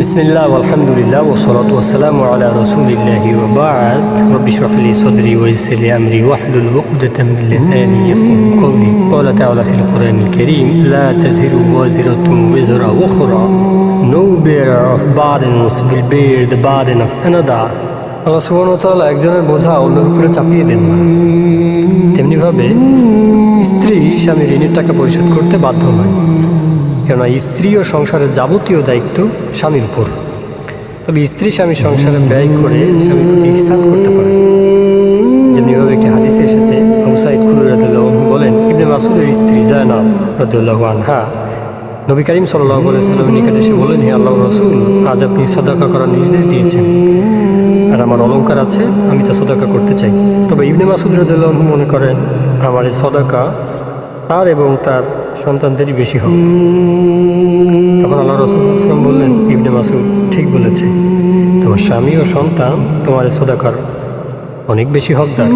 বিসমিল্লাহ, আলহামদুলিল্লাহ ও সলাত ওসালাম আলা রসুলিল্লাহ ওবাদ রবি শরহলি সদরি ওয়াইসলি আমরি ওয়াহদুল উকদাতাম মিন লিসানি ইয়াফকাহু কওলি। ক্বালা তাআলা ফিল কোরআনিল কারীম, লা তাজিরু ওয়াজিরাতুন ওয়াজরা Ukhra no bearer of burdens will bear the burden of another আল্লাহ সুবর্ণতলা একজনের বোঝা অন্যের উপরে চাপিয়ে দেন না। তেমনিভাবে স্ত্রী স্বামী ঋণের টাকা পরিশোধ করতে বাধ্য হয় কেননা স্ত্রী ও সংসারের যাবতীয় দায়িত্ব স্বামীর উপর। তবে স্ত্রী স্বামী সংসারে ব্যয় করে স্বামীর প্রতি হিসাব করতে পারে। যেমনিভাবে একটি হাদিসে এসেছে, আবু সাইদ খুরুর বলেন, ইবনে মাসুদের স্ত্রী জায়নাব রাদিল্লাহ আনহা। নবী করিম সাল্লাহ সাল্লামের নিকটে এসে বললেন হে আল্লাহ রসুল, আজ আপনি সদাকা করার নির্দেশ দিয়েছেন। আর আমার অলংকার আছে, আমি তা সদাকা করতে চাই। তবে ইবনে মাসুদ রাদিল্লাহ মনে করেন, আমার এই সদাকা তার এবং তার সন্তানদেরই বেশি হোক তখন আল্লাহ রসুলাম বললেন, ইবনে মাসুদ ঠিক বলেছে, তোমার স্বামী ও সন্তান তোমার সোদাকার অনেক বেশি হকদার।